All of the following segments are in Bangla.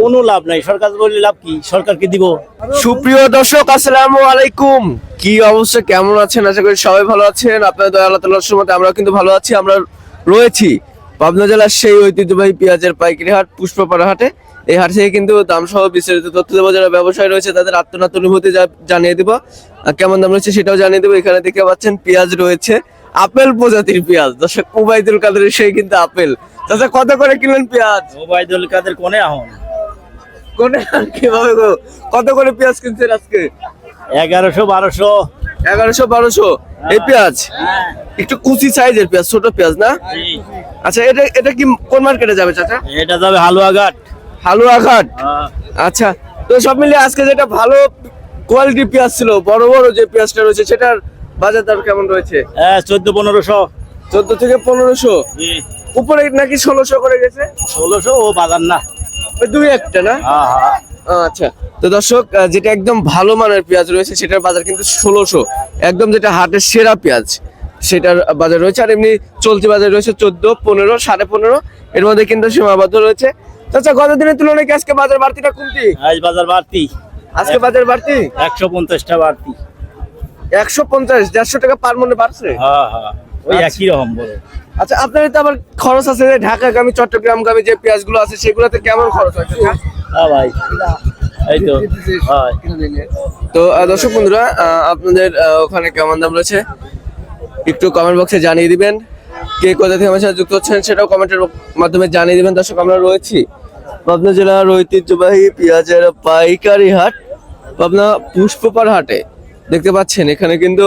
কোনো লাভ নাই। সরকার বললে লাভ কি? সরকারকে দিব। সুপ্রিয় দর্শক আসসালামু আলাইকুম। কি অবস্থা? কেমন আছেন? আশা করি সবাই ভালো আছেন। আপনাদের দয়া আল্লাহ আমরা কিন্তু ভালো আছি আমরা রয়েছি পাবনা জেলার সেই ঐতিহ্যবাহী পেঁয়াজের পাইকারি হাট পুষ্পপাড়া হাটে। এই হাট থেকে কিন্তু দাম সহ বিস্তারিত তথ্য দেবো। যারা ব্যবসায় রয়েছে তাদের আত্মনাত অনুভূতি জানিয়ে দিব। আর কেমন দাম রয়েছে সেটাও জানিয়ে দেবো। এখানে দেখতে পাচ্ছেন পেঁয়াজ রয়েছে। আপেল প্রজাতির পেঁয়াজ। দর্শক উবাইদুল কাদের সেই কিন্তু আপেল। চাচা কত করে কিনলেন পেঁয়াজ? ওবায়দুল কাদের কোনে আহন? কোনে কীভাবে গো? কত করে পেঁয়াজ কিনছেন আজকে? এগারোশো বারোশো। এগারোশো বারোশো। এই পেঁয়াজ? একটু কুচি সাইজের পেঁয়াজ ছোট পেঁয়াজ না? আচ্ছা এটা এটা কি কোন মার্কেটে যাবে চাচা? এটা যাবে হালুয়াঘাট হালুয়াঘাট আচ্ছা তো সব মিলিয়ে আজকে যেটা ভালো কোয়ালিটি পেঁয়াজ ছিল বড় বড় যে পেঁয়াজটা রয়েছে সেটার বাজার দর কেমন রয়েছে? হ্যাঁ চোদ্দ পনেরোশো। চোদ্দ থেকে পনেরোশো? উপরে নাকি ষোলোশো করে গেছে? ষোলোশো ও বাজার না। দুই একটা না? হ্যাঁ হ্যাঁ। আচ্ছা। তো দর্শক যেটা একদম ভালো মানের পেঁয়াজ রয়েছে সেটার বাজার কিন্তু ষোলোশো। একদম যেটা হাটের সেরা পেঁয়াজ সেটার বাজার রয়েছে। আর এমনি চলতি বাজার রয়েছে চোদ্দ পনেরো সাড়ে পনেরো। এর মধ্যে কিন্তু সীমাবদ্ধ রয়েছে। আচ্ছা গত দিনের তুলনায় কি আজকে বাজার বাড়তিটা কমতি? আজ বাজার বাড়তি। আজকে বাজার বাড়তি? একশো পঞ্চাশটা বাড়তি। একশো পঞ্চাশ দেড়শো টাকা পার মনে বাড়ছে? হ্যাঁ হ্যাঁ। ওই আচ্ছা। একই রকম বলে। আচ্ছা আপনার তো আবার খরচ আছে যে ঢাকাগামী চট্টগ্রামগামী যে পেঁয়াজগুলো আছে সেগুলোতে কেমন খরচ হ্যাঁ? ভাই এই তো তো দর্শক বন্ধুরা আপনাদের ওখানে কেমন দাম রয়েছে? একটু কমেন্ট বক্সে জানিয়ে দিবেন। কে কোথা থেকে আমার সাথে যুক্ত হচ্ছেন সেটাও কমেন্টের মাধ্যমে জানিয়ে দিবেন। দর্শক আমরা রয়েছি পাবনা জেলার ঐতিহ্যবাহী পেঁয়াজের পাইকারি হাট পাবনা পুষ্পপাড় হাটে। দেখতে পাচ্ছেন এখানে কিন্তু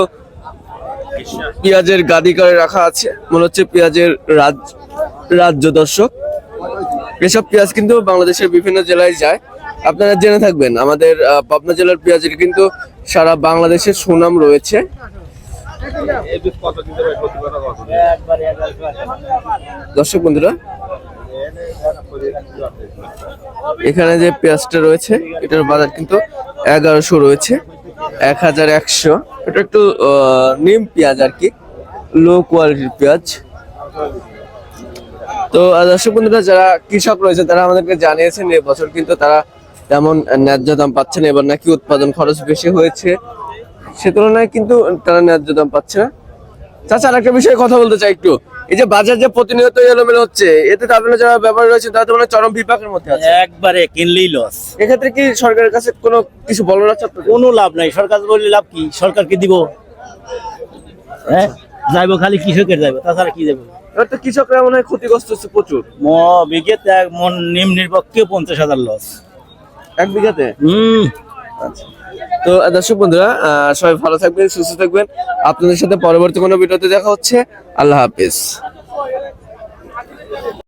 পেঁয়াজের গাদি করে রাখা আছে। মনে হচ্ছে পেঁয়াজের রাজ রাজ্য দর্শক। এসব পেঁয়াজ কিন্তু বাংলাদেশের বিভিন্ন জেলায় যায়। আপনারা জেনে থাকবেন, আমাদের পাবনা জেলার পেঁয়াজের কিন্তু সারা বাংলাদেশের সুনাম রয়েছে। দর্শক বন্ধুরা, এখানে যে পেঁয়াজটা রয়েছে, এটার বাজার কিন্তু এগারোশো রয়েছে, এক হাজার একশো। এটা একটু নিম পেঁয়াজ আর কি লো কোয়ালিটির পেঁয়াজ। তো দর্শক বন্ধুরা, যারা কৃষক রয়েছে, তারা আমাদেরকে জানিয়েছেন এবছর কিন্তু তারা তেমন ন্যায্য দাম পাচ্ছেন এবার নাকি উৎপাদন খরচ বেশি হয়েছে। সে তুলনায় কিন্তু তারা ন্যায্য দাম পাচ্ছে না। চাচা আর একটা বিষয়ে কথা বলতে চাই একটু। এই যে বাজার যে প্রতিনিয়ত এলোমেলো হচ্ছে এতে তো আপনারা যারা ব্যাপারী রয়েছে তারা তো মানে চরম বিপাকের মধ্যে আছে। একবারে কিনলেই লস এক্ষেত্রে কি সরকারের কাছে কোনো কিছু বলার আছে কোনো লাভ নাই। সরকার বললে লাভ কি? সরকারকে দিব। হ্যাঁ? যাইবো খালি কৃষকের যাইবো তাছাড়া কি যাব এবার তো কৃষকরা মনে হয় ক্ষতিগ্রস্ত হচ্ছে প্রচুর। ম বিঘে মন নিম্নের পক্ষে পঞ্চাশ হাজার লস এক বিঘাতে? হুম। তো আহ, দর্শক বন্ধুরা সবাই ভালো থাকবেন সুস্থ থাকবেন। আপনাদের সাথে পরবর্তী কোনো ভিডিওতে দেখা হচ্ছে। আল্লাহ হাফেজ।